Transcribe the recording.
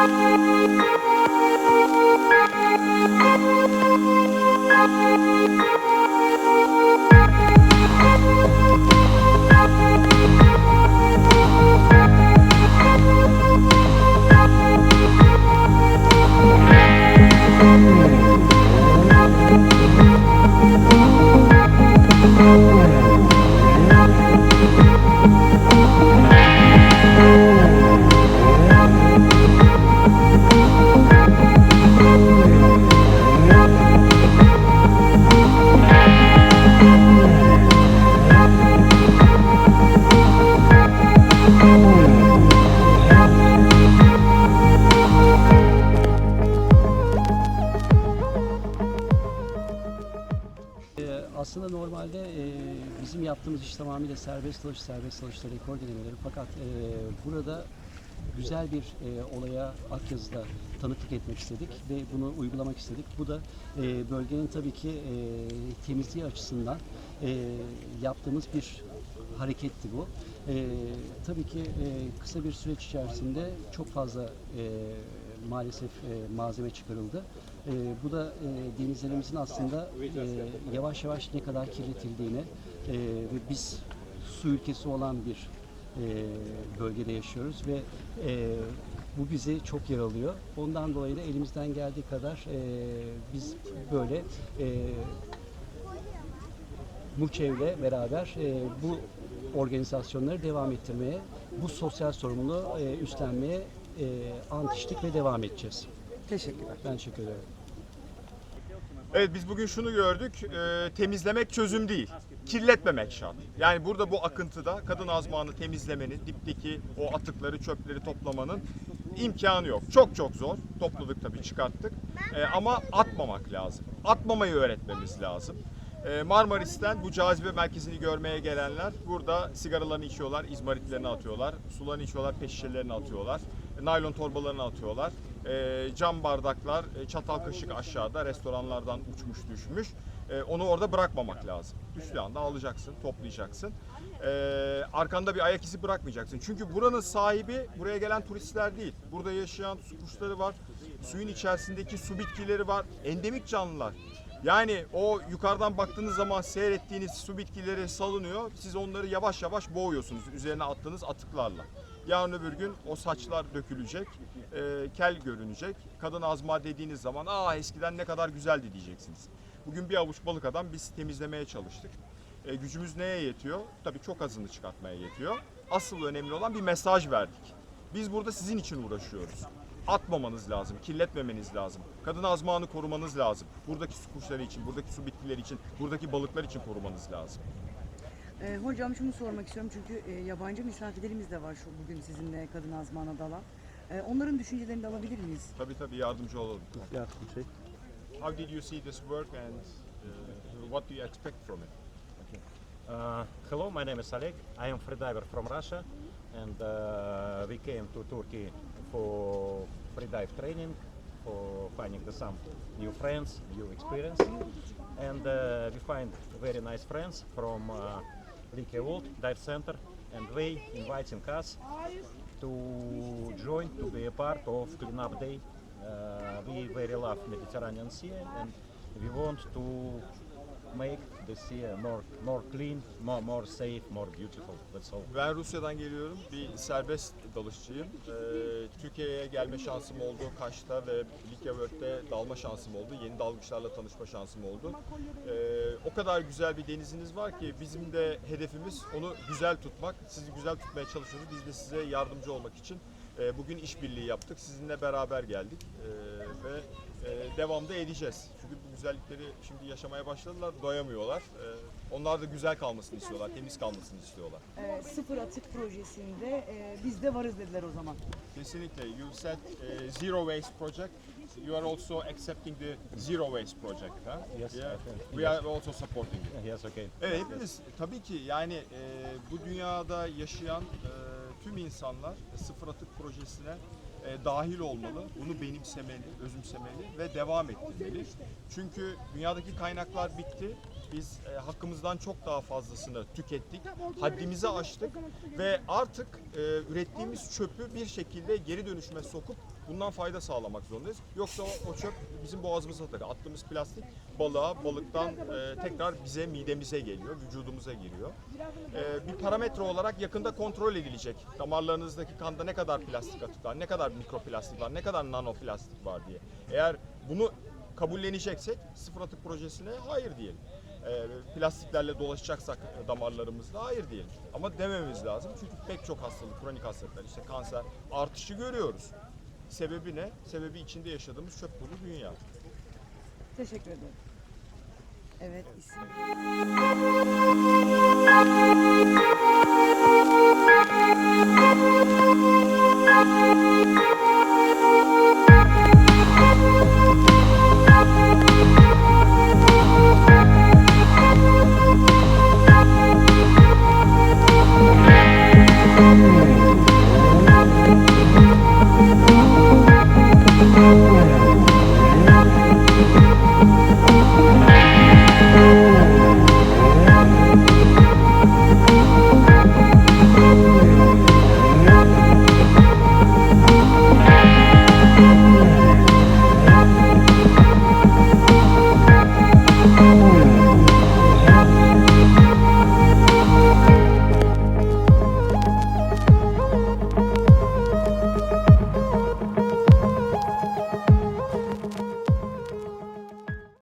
Ee, Aslında normalde e, bizim yaptığımız iş tamamıyla serbest dalış, serbest dalışta rekor denemeleri. Fakat e, burada güzel bir e, olaya Akyazı'da tanıklık etmek istedik ve bunu uygulamak istedik. Bu da e, bölgenin tabii ki e, temizliği açısından e, yaptığımız bir hareketti bu. E, tabii ki e, kısa bir süreç içerisinde çok fazla e, maalesef e, malzeme çıkarıldı. E, bu da e, denizlerimizin aslında e, yavaş yavaş ne kadar kirletildiğine e, ve biz su ülkesi olan bir e, bölgede yaşıyoruz ve e, bu bizi çok yaralıyor. Ondan dolayı da elimizden geldiği kadar e, biz böyle e, Muçev'le beraber e, bu organizasyonları devam ettirmeye, bu sosyal sorumluluğu e, üstlenmeye e, ant ve devam edeceğiz. Teşekkürler. Ben teşekkür ederim. Evet biz bugün şunu gördük. e, temizlemek çözüm değil. Kirletmemek şart. Yani burada bu akıntıda kadın azmanı temizlemenin, dipteki o atıkları, çöpleri toplamanın imkanı yok. Çok çok zor. Topladık tabii çıkarttık. E, ama atmamak lazım. Atmamayı öğretmemiz lazım. E, Marmaris'ten bu cazibe merkezini görmeye gelenler burada sigaralarını içiyorlar, izmaritlerini atıyorlar, sularını içiyorlar, pet şişelerini atıyorlar, naylon torbalarını atıyorlar, e, cam bardaklar, e, çatal kaşık aşağıda restoranlardan uçmuş düşmüş. E, onu orada bırakmamak lazım. Düştüğü anda alacaksın, toplayacaksın. E, arkanda bir ayak izi bırakmayacaksın. Çünkü buranın sahibi buraya gelen turistler değil. Burada yaşayan su kuşları var, suyun içerisindeki su bitkileri var, endemik canlılar. Yani o yukarıdan baktığınız zaman seyrettiğiniz su bitkileri salınıyor. Siz onları yavaş yavaş boğuyorsunuz üzerine attığınız atıklarla. Yarın öbür gün o saçlar dökülecek, e, kel görünecek. Kadın azma dediğiniz zaman aa eskiden ne kadar güzeldi diyeceksiniz. Bugün bir avuç balık adam biz temizlemeye çalıştık. E, gücümüz neye yetiyor? Tabii çok azını çıkartmaya yetiyor. Asıl önemli olan bir mesaj verdik. Biz burada sizin için uğraşıyoruz. Atmamanız lazım, kirletmemeniz lazım. Kadın azmağını korumanız lazım. Buradaki su kuşları için, buradaki su bitkileri için, buradaki balıklar için korumanız lazım. Ee, hocam şunu sormak istiyorum çünkü e, yabancı misafirlerimiz de var şu bugün sizinle kadın azmana dalan. Ee, onların düşüncelerini de alabilir miyiz? Tabii tabii yardımcı olalım. Yardımcı. How did you see this work and uh, what do you expect from it? Uh, hello, my name is Oleg. I am freediver from Russia, and uh, we came to Turkey for freedive training, for finding the some new friends, new experience, and uh, we find very nice friends from uh, Lake World Dive Center, and they inviting us to join to be a part of cleanup day. Uh, we very love Mediterranean Sea, and we want to make the sea more more clean, more more safe, more beautiful. That's all. Ben Rusya'dan geliyorum. Bir serbest dalışçıyım. Ee, Türkiye'ye gelme şansım oldu. Kaş'ta ve Likyavört'te dalma şansım oldu. Yeni dalgıçlarla tanışma şansım oldu. Ee, o kadar güzel bir deniziniz var ki bizim de hedefimiz onu güzel tutmak. Sizi güzel tutmaya çalışıyoruz. Biz de size yardımcı olmak için e, bugün işbirliği yaptık. Sizinle beraber geldik Ee, ve e, devamda edeceğiz. Çünkü bu güzellikleri şimdi yaşamaya başladılar, doyamıyorlar. Ee, onlar da güzel kalmasını istiyorlar, temiz kalmasını istiyorlar. Ee, sıfır atık projesinde e, biz de varız dediler o zaman. Kesinlikle. You said uh, zero waste project. You are also accepting the zero waste project, huh? Yes, Yeah. I think, We are also supporting it. Yes, okay. Evet, hepimiz tabii ki yani e, bu dünyada yaşayan e, tüm insanlar sıfır atık projesine e, dahil olmalı, bunu benimsemeli, özümsemeli ve devam ettirmeli. Çünkü dünyadaki kaynaklar bitti. Biz e, hakkımızdan çok daha fazlasını tükettik, haddimizi aştık ve artık e, ürettiğimiz çöpü bir şekilde geri dönüşüme sokup bundan fayda sağlamak zorundayız. Yoksa o, o çöp bizim boğazımıza takılıyor. Attığımız plastik balığa, balıktan e, tekrar bize, midemize geliyor, vücudumuza giriyor. E, bir parametre olarak yakında kontrol edilecek. Damarlarınızdaki kanda ne kadar plastik atık var, ne kadar mikroplastik var, ne kadar nanoplastik var diye. Eğer bunu kabulleneceksek sıfır atık projesine hayır diyelim. E, plastiklerle dolaşacaksak damarlarımızda hayır diyelim. Ama dememiz lazım çünkü pek çok hastalık, kronik hastalıklar, işte kanser artışı görüyoruz. Sebebi ne? Sebebi içinde yaşadığımız çöp dolu dünya. Teşekkür ederim. Evet isim.